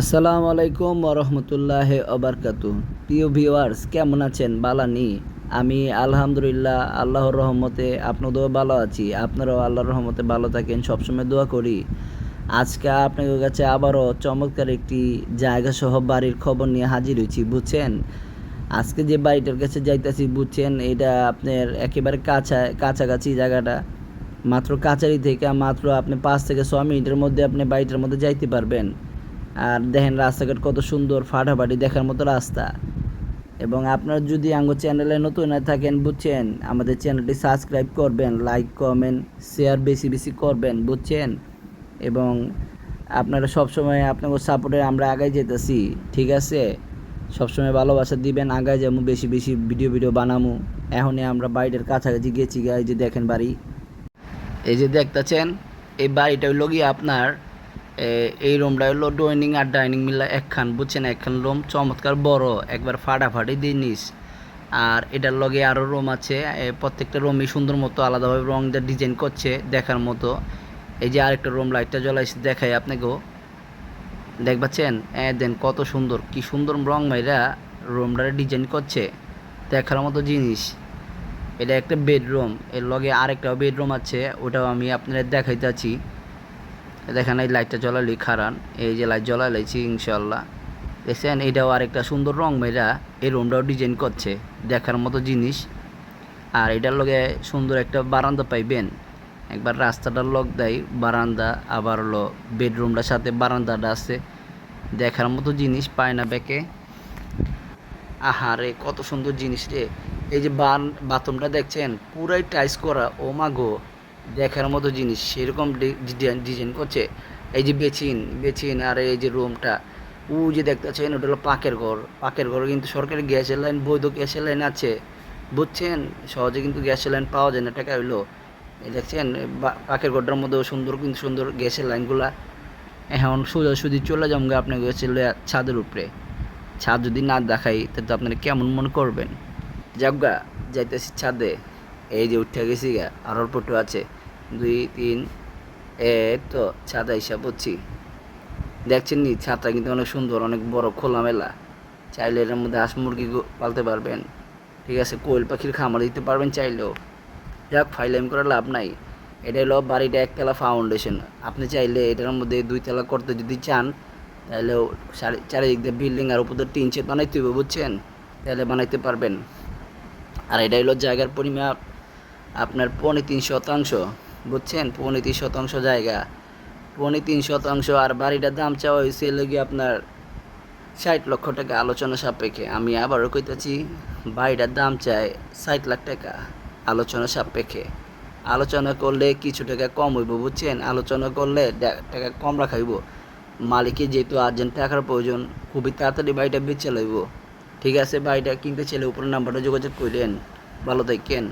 আসসালামু আলাইকুম ওরহমতুল্লাহ অবরকাতু প্রিয় ভিউয়ার্স, কেমন আছেন? বালানি আমি আলহামদুলিল্লাহ আল্লাহর রহমতে আপনাদেরও ভালো আছি। আপনারাও আল্লাহর রহমতে ভালো থাকেন, সবসময় দোয়া করি। আজকে আপনাদের কাছে আবারও চমৎকার একটি জায়গা সহ বাড়ির খবর নিয়ে হাজির হয়েছি, বুঝছেন? আজকে যে বাড়িটার কাছে যাইতেছি, বুঝছেন? এটা আপনার একেবারে কাছা, কাছাকাছি জায়গাটা। মাত্র কাছারি থেকে মাত্র আপনি পাঁচ থেকে ছ মিনিটের মধ্যে আপনি বাড়িটার মধ্যে যাইতে পারবেন। আর দেখেন রাস্তাঘাট কত সুন্দর, ফাটাফাটি দেখার মতো রাস্তা। এবং আপনারা যদি আঙ্গ চ্যানেলে নতুন হয়ে থাকেন, বুঝছেন? আমাদের চ্যানেলটি সাবস্ক্রাইব করবেন, লাইক, কমেন্ট, শেয়ার বেশি বেশি করবেন, বুঝছেন? এবং আপনারা সবসময় আপনাদের সাপোর্টে আমরা আগাই যেতেছি, ঠিক আছে? সবসময় ভালোবাসা দিবেন, আগায় যাব, বেশি বেশি ভিডিও ভিডিও বানামু এখনই আমরা বাড়িটার কাছাকাছি গেছি গা এই যে দেখেন বাড়ি। এই যে দেখতেছেন, এই বাড়িটা হইল গিয়ে আপনার এই রুমটা হলো ডাইনিং আর ডাইনিং মিলা একখান, বুঝছেন? একখান রুম, চমৎকার বড়, একবার ফাটাফাটি জিনিস আর এটার লগে আরও রুম আছে প্রত্যেকটা রুমই সুন্দর মতো আলাদাভাবে রং দিয়ে ডিজাইন করছে, দেখার মতো। এই যে আরেকটা রুম লাইটটা জ্বলাইছে, দেখাই আপনাকেও। দেখ পাচ্ছেন? দেন কত সুন্দর, কি সুন্দর রং মাইরা রুমটারে ডিজাইন করছে। দেখার মতো জিনিস। এটা একটা বেডরুম এর লগে আরেকটা বেডরুম আছে, ওটাও আমি আপনাদের দেখাইতেছি দেখেন এই লাইটটা জ্বলালি খারান, এই যে লাইট জ্বলালাইছি ইনশাল্লাহ দেখছেন, এটাও আরেকটা সুন্দর রং মেয়েরা, এই রুমটাও ডিজাইন করছে, দেখার মতো জিনিস। আর এটার লগে সুন্দর একটা বারান্দা পাইবেন। একবার রাস্তাটার লগ দেয়, বারান্দা, আবার হলো বেডরুমটার সাথে বারান্দাটা আছে। দেখার মতো জিনিস, পায় না ব্যাকে। আহারে, কত সুন্দর জিনিস রে। এই যে বাথরুমটা দেখছেন, পুরাই টাইস করা ও মা গো দেখার মতো জিনিস, সেরকম ডিজাইন করছে। এই যে বেচিন বেচিন আর এই যে রুমটা ও যে দেখতেছেন ওটা হলো পাকের ঘর। পাকের ঘর কিন্তু সরকারি গ্যাসের লাইন, বৈধ গ্যাসের লাইন আছে। বুঝছেন? সহজে কিন্তু গ্যাসের লাইন পাওয়া যায় না, টাকা হইল। এই দেখছেন? পাকের ঘরটার মধ্যেও সুন্দর, কিন্তু সুন্দর গ্যাসের লাইনগুলা। এখন সোজাসুজি চলে যাব আপনার গেছিল ছাদের উপরে। ছাদ যদি না দেখাই, তাহলে তো আপনারা কেমন মনে করবেন? যাবগা যাইতেছি ছাদে। এই যে উঠে গেছি গা, আর অল্প একটু আছে। দুই, তিন এ তো, ছাদে হিসাব বুঝছি দেখছেন নি, ছাদটা কিন্তু অনেক সুন্দর, অনেক বড় খোলামেলা। চাইলে এর মধ্যে হাঁস মুরগি পালতে পারবেন। ঠিক আছে, কোয়েল পাখির খামার দিতে পারবেন চাইলেও। যাক ফাইলাম করে লাভ নাই। এটা হলো বাড়িটা একতলা ফাউন্ডেশন। আপনি চাইলে এটার মধ্যে দুই তলা করতে যদি চান, তাহলে চারিদিক দিয়ে বিল্ডিং আর উপর টিন শেড বানাইতে হবে বুঝছেন? তাহলে বানাইতে পারবেন। আর এটা হলো জায়গার পরিমাপ। আপনার পৌনে তিন শতাংশ, বুঝছেন? পৌনে তিন শতাংশ জায়গা। পৌনে তিন শতাংশ আর বাড়িটার দাম চাওয়া হয়েছে লেগে আপনার ষাট লক্ষ টাকা আলোচনা সাপেক্ষে। আমি আবারও কইতেছি, বাড়িটার দাম চাই ষাট লাখ টাকা আলোচনা সাপেক্ষে। আলোচনা করলে কিছু টাকা কম হইব, বুঝছেন? আলোচনা করলে টাকা কম রাখাইব মালিকের যেহেতু আর্জেন্ট টাকার প্রয়োজন, খুবই তাড়াতাড়ি বাড়িটা বেচে লইব। ঠিক আছে, বাড়িটা কিনতে চাইলে উপরের নাম্বারটা যোগাযোগ করেন ভালো থাকেন।